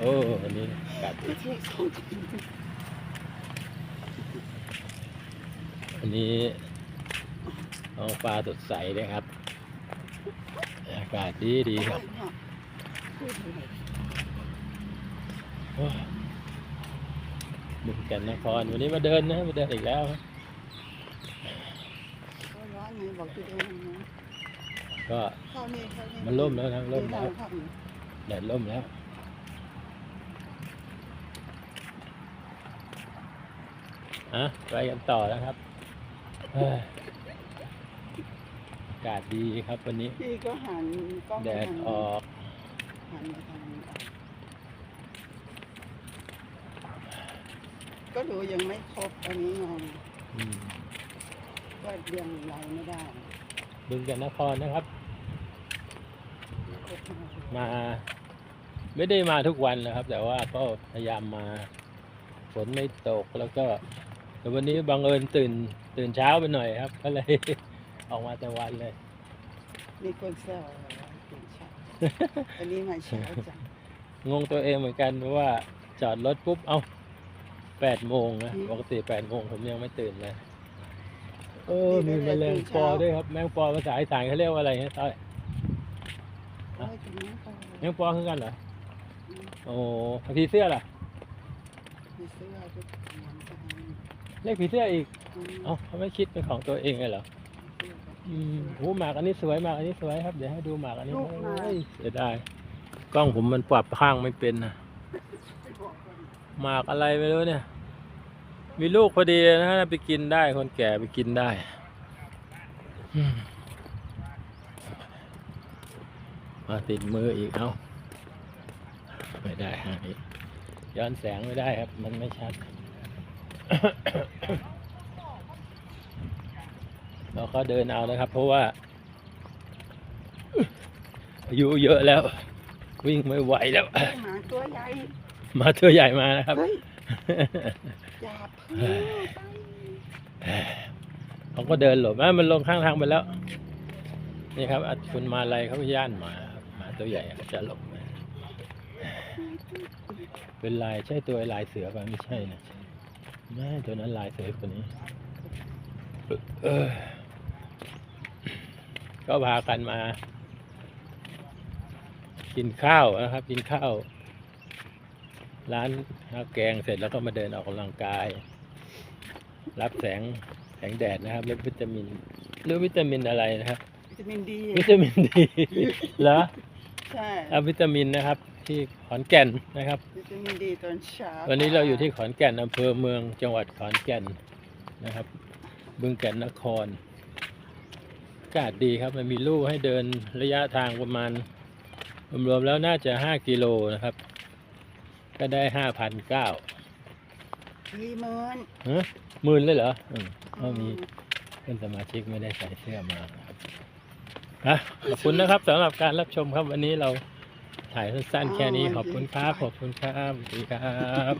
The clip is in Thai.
โอ้อันนี้อากาศดีเช็คของอันนี้ท้องฟ้าสดใสเลยครับ อากาศดีดีครับบึงแก่นนครวันนี้มาเดินนะมาเดินอีกแล้วก็มันร่มแล้วครับร่มแล้วแดดร่มแล้ว อะไปกันต่อแล้วครับเฮ้ยอากาศดีครับวันนี้ พี่ก็หันกล้องแดดออก หันมาทางนี้ออกก็ดูยังไม่ครบอันนี้ไงอืมก็ยังไลไม่ได้บึงแก่นนครนะครับ ครบห้าสิบมา ไม่ได้มาทุกวันนะครับ แต่ว่าก็พยายามมา ฝนไม่ตกแล้วก็ แต่วันนี้บังเอิญตื่นตื่นเช้าไปหน่อยครับ ก็เลย ออกมาแต่วันเลย มีคนแซวว่าตื่นเช้าอันนี้มาเช้าจังงงตัวเองเหมือนกันเพราะว่าจอดรถปุ๊บ เอ้าแปดโมงนะปกติแปดโมงผมยังไม่ตื่นเลยเออมีแมลงปอด้วยครับ แมงปอภาษาอีสานเขาเรียกว่าอะไรเนี่ยต้อยโอ้ยถึงนั้นก็แมงปอคือกันเหรอโอ้ผีเสื้อล่ะ มีเสื้อทุกอย่างกันเรียกผีเสื้ออีกอืมเอ้าเขาไม่คิดเป็นของตัวเองเลยเหรออืมโอ้หมากอันนี้สวยหมากอันนี้สวยครับ เดี๋ยวให้ดูหมากอันนี้ลูกหมากโอ้ยเสียดายกล้องผมมันปรับข้างไม่เป็นนะหมากอะไรไม่รู้เนี่ย มีลูกพอดีเลยนะฮะไปกินได้คนแก่ไปกินได้อืมมาติดมืออีกเอาไม่ได้ฮะนี่ ย้อนแสงไม่ได้ครับ มันไม่ชัด เราก็เดินเอานะครับ เพราะว่าอายุเยอะแล้ว วิ่งไม่ไหวแล้ว หมาตัวใหญ่มาตัวใหญ่มานะครับ เฮ้ยอย่าเพิ่งไปเขาก็เดินหลบอะมันลงข้างทางไปแล้ว นี่ครับอะคุณมาลัยเขาย่านหมาครับหมาตัวใหญ่อะจะหลบมา เป็นลายใช่ตัวลายเสือป่ะไม่ใช่นะไม่ตัวนั้นลายเสือกว่านี้เออก็พากันมา กินข้าวนะครับ กินข้าว ร้านข้าวแกงเสร็จแล้วก็มาเดินออกกำลังกาย รับแสงแสงแดดนะครับรับวิตามินหรือวิตามินอะไรนะครับ วิตามินดีวิตามินดีเหรอใช่รับวิตามินนะครับ ที่ขอนแก่นนะครับ วิตามินดีตอนเช้าวันนี้เราอยู่ที่ขอนแก่นอำเภอเมืองจังหวัดขอนแก่นนะครับ บึงแก่นนครอากาศดีครับมันมีลู่ให้เดินระยะทางประมาณรวมๆแล้วน่าจะห้ากิโลนะครับ ก็ได้ห้าพันเก้าสี่หมื่นฮะหมื่นเลยเหรออืมก็มีเพื่อนสมาชิกไม่ได้ใส่เสื้อมาครับอะขอบคุณนะครับสำหรับการรับชมครับวันนี้เรา ถ่ายสั้นๆแค่นี้ขอบคุณครับขอบคุณครับสวัสดีครับ